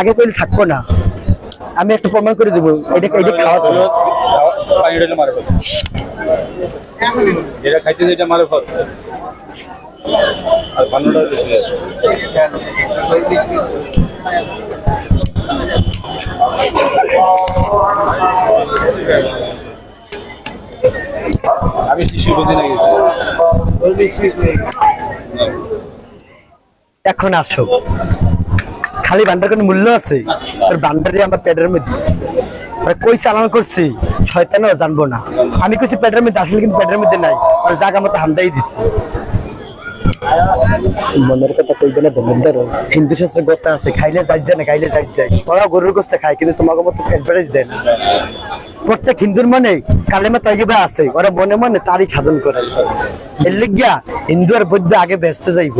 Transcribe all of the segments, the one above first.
আগে কইলে থাকব না। আমি একটা প্রমাণ করে দেবো এটা এটা খাওয়া যেটা খাইতেছে এটা মারে ফেল। আর পান্নটা বেশি আমি শিশু বুঝি না গেছি এখন আসো। খালি বান্ডার কোনো মূল্য আছে? তোর বান্ডারে আমার পেটের মধ্যে। কই চালান করছি? শয়তানও জানব না। আমি কইছি পেটের মধ্যে আসলে কিন্তু পেটের মধ্যে নাই। ওর জায়গা মতো হান্দাই দিছি। মনের কথা কইবে না ধর্মের হিন্দু শাস্ত্রে কথা আছে, খাইলে যাইছে না, খাইলে যাইছে ওরা গরুর গোস্ত খায়, কিন্তু তোমাকে মতো অ্যাডভারেজ দেয় না। প্রত্যেক হিন্দুর মনে কালেমা তাইজিবা আছে। ওরা মনে মনে তারই সাধন করে। এর লিগিয়া হিন্দু আর বৌদ্ধ আগে ব্যস্ত যাইব।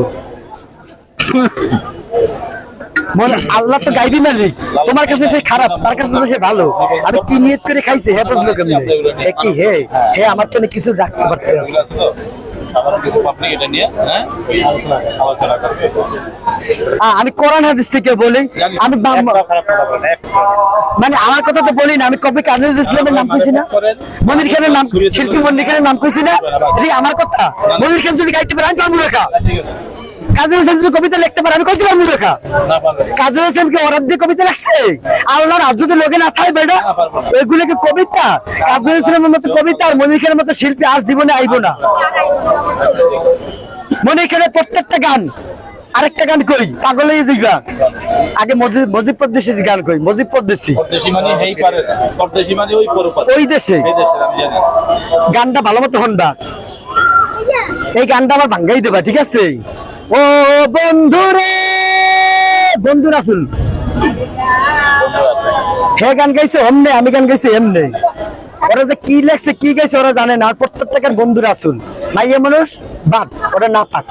মনে আল্লাহ তো গাইবি মালিক তোমার কাছে সে খারাপ তার কাছে তো সে ভালো। আমি কি নিয়ত করে খাইছে হে বুঝলো কেমনে কি হে? হে আমার জন্য কিছু রাখতে পারতে আছে। তো হ্যাঁ? আমি কোরআন হাদিস থেকে বলি। আমি। মানে আমার কথা তো বলি না আমি কবে কাজী ইসলামের নাম কইছি না। মনির খানের নাম শিল্পী মনির খানের নাম কইছি না। আমার কথা। মনির খান যদি গাইতে পারে আমি আছে। কাজী হোসেন যদি কবিতা লিখতে পারে আমি কইতে পারব লেখা না কাজী হোসেন কি দিয়ে কবিতা লাগছে আল্লাহর আজ যদি লোকে না থাকে বেটা এগুলো কি কবিতা? কাজী হোসেনের মতো কবিতা আর মনির খানের মতো শিল্পী আর জীবনে আইবো না। মনির খানের প্রত্যেকটা গান আরেকটা গান কই? পাগল হয়ে যাইবা। আগে মজিব মজিব পদ্দেশির গান কই? মজিব পদ্দেশি পরদেশি হেই পারে না। পরদেশি মানে ওই দেশে? গানটা ভালো মতো হনবা। এই গানটা আমার ভাঙ্গাই দেবা, ঠিক আছে? ও বন্ধু রে বন্ধু রাসুল। হে গান গাইছে অমনে, আমি গান গাইছি এমনে। ওরা যে কি লেখছে, কি গাইছে, ওরা জানে না প্রত্যেকটা গান বন্ধু রাসুল। মাইয়া মানুষ বাপ ওরা না পাক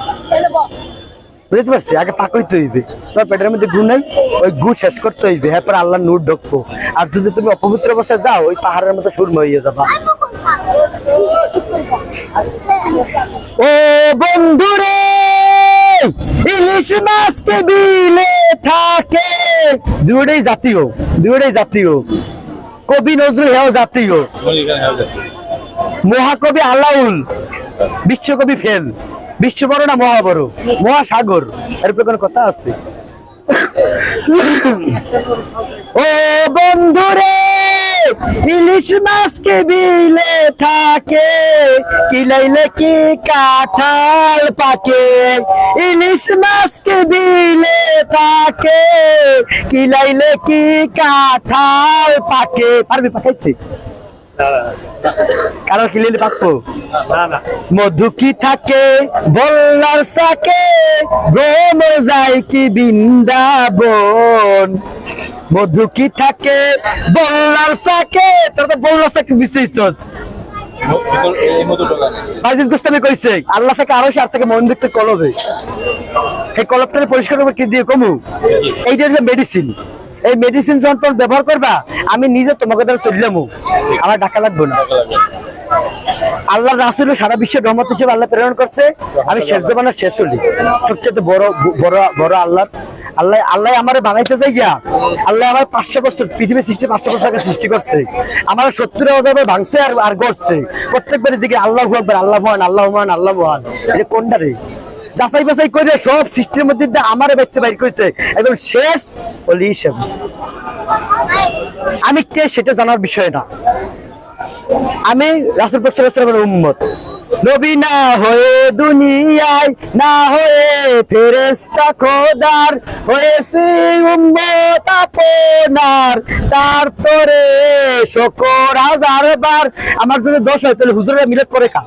বুঝতে পারছি? আগে পাক হইতে হইবে। তোমার পেটের মধ্যে গু নাই, ওই গু শেষ করতে হইবে। হ্যাঁ পরে আল্লাহ নূর ঢুকবো। আর যদি তুমি অপবিত্র অবস্থায় যাও, ওই পাহাড়ের মতো সুরম হয়ে যাবা। ও বন্ধুরে, ইলিশ মাছকে বিলে থাকে। দুটাই জাতীয় দুটাই জাতীয়। কবি নজরুল হেও জাতীয়। মহাকবি আলাউল, বিশ্বকবি ফেল। বিশ্ব বড় না মহা বড় মহাসাগর। এর উপরে কোনো কথা আছে? ও বন্ধুরে ইলিশ কে বিলে থাকে? কিলাইলে কি কাঁঠাল পাকে? ইলিশ মাছকে বিলে থাকে? কিলাইলে কি কাঁঠাল পাকে? পারবি, পাকাইতে। কারও না মধু কি থাকে? বল্লার সাকে। ভ্রমর যায় কি বৃন্দাবন? মধু কি থাকে? বল্লার সাকে। তোর তো বল্লার সাকে বাজিদ গোস্তামি কইছে আল্লাহ থেকে আরও আর থেকে মন দেখতে কলবে এই কলবটা পরিষ্কার করবে কি দিয়ে কমু? এইটা হচ্ছে মেডিসিন এই মেডিসিন যখন ব্যবহার করবা আমি নিজে তোমাকে দ্বারা চললামু আমার ডাকা লাগবে না। আল্লাহ রাসুল সারা বিশ্বের রহমত হিসেবে আল্লাহ প্রেরণ করছে। আমি শেষ জমানার শেষ হলি। সবচেয়ে বড় বড় বড় আল্লাহ। আল্লাহ আল্লাহ আমার বানাইতে যাই গিয়া আল্লাহ আমার পাঁচশো বছর, পৃথিবীর সৃষ্টি পাঁচশো বছর আগে সৃষ্টি করছে। আমার সত্তর হাজার ভাঙছে আর আর গড়ছে। প্রত্যেকবারে দিকে আল্লাহ আকবার, আল্লাহ মহান আল্লাহ মহান আল্লাহ মহান। এটা কোনটা রে? যাচাই বাছাই করে সব সৃষ্টির মধ্যে দিয়ে আমারে বেঁচে বাইর করেছে। একদম শেষ বলি হিসেবে আমি কে সেটা জানার বিষয় না। আমি রাসুল পাকের উম্মত। নবী না হয়ে দুনিয়ায়, না হয়ে ফেরেস্তা খোদার, হয়েছে উম্মত আপনার। তার তোরে শকর হাজার বার। আমার যদি দোষ হয়, তাহলে হুজুরেরা মিলে করে? খা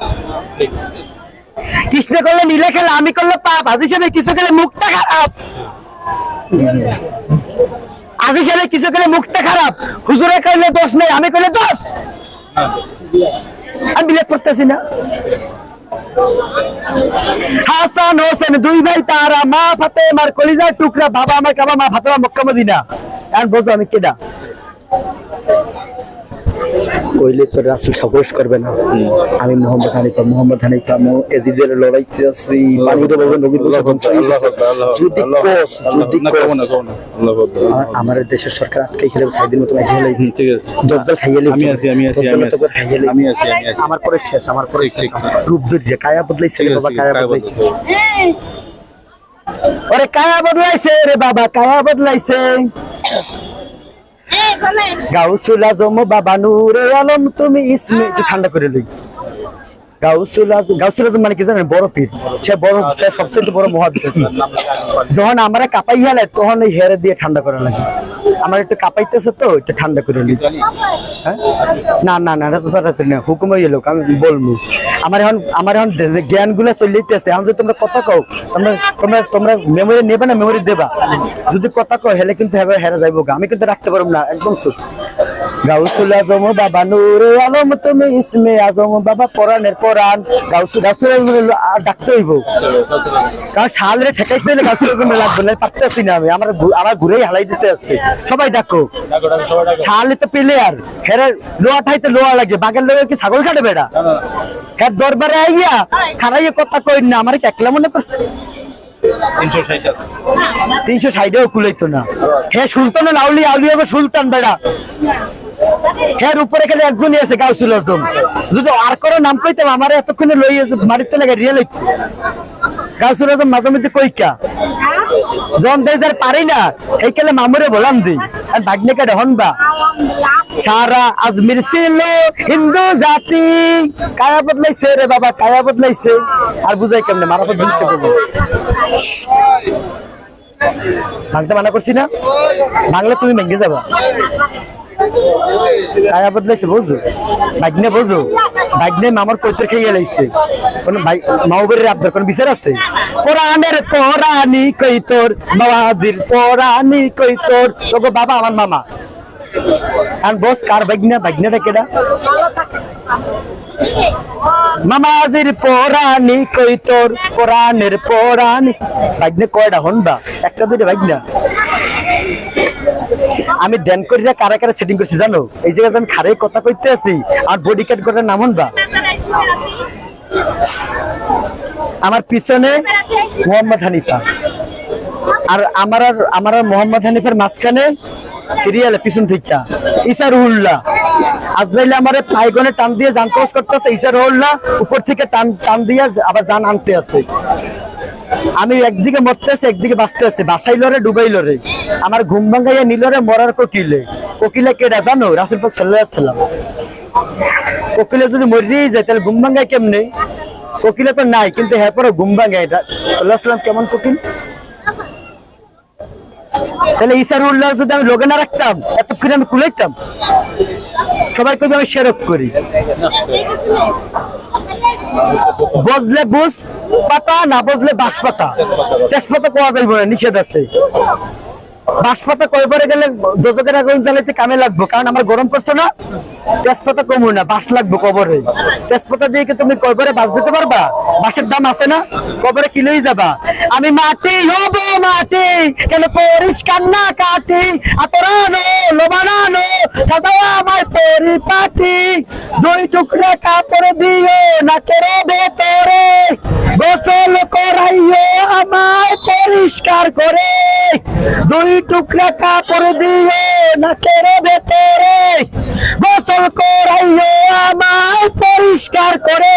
কৃষ্ণ করলে নীলে খেলে, আমি করলে পাপ। আজ হিসেবে কিছু খেলে মুখটা খারাপ। আজ হিসেবে কিছু খেলে মুখটা খারাপ। হুজুরে করলে দোষ নেই, আমি করলে দোষ। আমি বিলেট করতেছি না। হাসান হোসেন, দুই ভাই তারা, মা ফাতে আমার কলিজার টুকরা, বাবা আমার কাবা মা ফাতেমা মক্কা মদিনা। এখন বোঝো আমি কেডা। কইলে তো রাসুল সাহস করবে না। আমি মোহাম্মদ হানিফা মোহাম্মদ হানিফা এজিদের লড়াইতে আছি পানির বাবা নবীর যদি কস যদি কস আল্লাহ আমার- দেশের সরকার আটকে খেলে সাইদিন মতো আগে হলে হুম, ঠিক আছে। জজ্জাল খাইয়ে লিব। আমি আছি আমি আছি আমি আছি আমি আছি আমি আছি। আমার পরে শেষ আমার পরে শেষ। রূপ ধরিয়ে কায়া বদলাইছে বাবা কায়া বদলাইছে। বদলাইছে। ওরে কায়া বদলাইছে রে বাবা কায়া বদলাইছে। গাউসুল আজম বাবা নূরে আলম তুমি ইসমে একটু ঠান্ডা করে লই। গাউসুল আজম গাউসুল আজম মানে কি জানেন? বড় পীর। সে বড় সে সবচেয়ে বড় মহাদ্দেশ যখন আমরা কাপাই গেলে তখন ওই হেরে দিয়ে ঠান্ডা করা লাগে। আমার একটু কাপাইতেছে তো একটু ঠান্ডা করে হ্যাঁ? না না না এটা না। হুকুম হয়ে লোক আমি বলব। আমার এখন আমার এখন জ্ঞানগুলা চলিতেছে। এখন যদি তোমরা কথা কও, তোমরা তোমরা মেমোরি নেবে না মেমোরি দেবা? যদি কথা কও, হেলে কিন্তু হেরা যাইবো। আমি কিন্তু রাখতে পারব না, একদম চুপ। গাউসুল আজম বাবা আলম, তুমি ইসমে আজম বাবা ডাকতে হইব। কারণ শালরে ঠেকাইতে হলে গাউসুল আজম লাগবে না না আমি। আমার আমার ঘুরেই হালাই দিতে আছে সবাই ডাকো। ছালে তো প্লেয়ার হেরে লোয়া ঠাইতে লোয়া লাগে। বাগের লোকে কি ছাগল কাটে বেড়া? হ্যাঁ দরবারে আইয়া খারাইয়ে কথা কই না, আমার একলা মনে করছে? তিনশো ষাট আছে। তিনশো সাইডেও কুলাইতো না। হে সুলতান আউলি আউলি হবে সুলতান বেড়া। হের উপরে খালি একজনই আছে, গাউসুল আজম। যদি আর কারও নাম কইতাম, আমার এতক্ষণে লই আছে মারিতে লাগে রিয়েল গাউসুল আজম মাঝে মধ্যে কইকা জন দেয় যার পারি না, এই কালে মামুরে বলাম দিই আর ভাগ্নে কাটে হনবা সারা আজমির ছিল হিন্দু জাতি। কায়া বদলাইছে রে বাবা কায়া বদলাইছে আর বুঝাই কেমনে মারাপত দৃষ্টি করব ভাঙতে মানা করছি না? বাংলা তুমি ভেঙে যাবা। কায়া বদলাইছে বুঝো ভাগ্নে বুঝো ভাগ্নে মামার কৈতর খেয়ে লাইছে। কোন ভাই আপনার কোন বিচার আছে? কোরআনের কোরআনি কৈতর বাবাজির কৈতর। তোকে বাবা, আমার মামা। আর বস, কার ভাগ্না ভাগ্নাটা কেডা? মামাজির পরানি কই তোর কোরআনের পরানি ভাগ্নে কয়টা হনবা? একটা দুইটা ভাগ্না আমি ধ্যান করিয়া কারা কারা সেটিং করছি, জানো? এই জায়গায় আমি খারে কথা কইতে আছি, আর বডি কাট করার নাম হনবা? আমার পিছনে মোহাম্মদ হানিফা। আর আমার আর, আমার মোহাম্মদ হানিফার মাঝখানে সিরিয়ালে পিছন থেকে ইসারুল্লাহ আজরাইলে আমার পাইগনে টান দিয়ে জান ক্রস করতেছে ইসারুল্লাহ উপর থেকে টান টান দিয়ে আবার জান আনতে আছে। আমি একদিকে মরতে আছি একদিকে বাঁচতে আছি বাসাই লরে ডুবাই লরে আমার ঘুম ভাঙ্গাইয়া নিলরে মরার কোকিলে। কোকিলে কেডা জানো? রাসুল পাক সাল্লাম। কোকিলে যদি মরিয়েই যায়, তাহলে ঘুম ভাঙ্গায় কেমনে? কোকিলে তো নাই, কিন্তু হ্যাঁ পরে ঘুম ভাঙ্গায় আলাইহি সাল্লাম কেমন কোকিল? তাহলে ইসারুল্লাহ যদি আমি লোকে না রাখতাম, এতক্ষণ আমি কুলাইতাম। সবাই কবি আমি সেরক করি। বজলে বুঝ পাতা, না বজলে বাঁশ পাতা তেজপাতা কোয়া যাইব না, নিষেধ আছে। বাঁশ পাতা কয়বারে গেলে দোজকের আগুন জ্বালাইতে কামে লাগবো? কারণ আমার গরম পড়ছে না, তেজপাতা কমু না, বাঁশ লাগবো কবরে। তেজপাতা দিয়ে কি তুমি কয়বারে বাঁশ দিতে পারবা? বাঁশের দাম আছে না? কবরে কিলোই যাবা। আমি মাটি হব মাটি, কেন করিস কান্না কাটি? আতরানো, লোবানানো, সাজাও আমার পরিপাটি। দুই দিও না গোসল করাইও আমায় পরিষ্কার করে। দুই টুকরা কাপড় দিয়ে নাকের ভেতরে গোসল করাইও আমায় পরিষ্কার করে।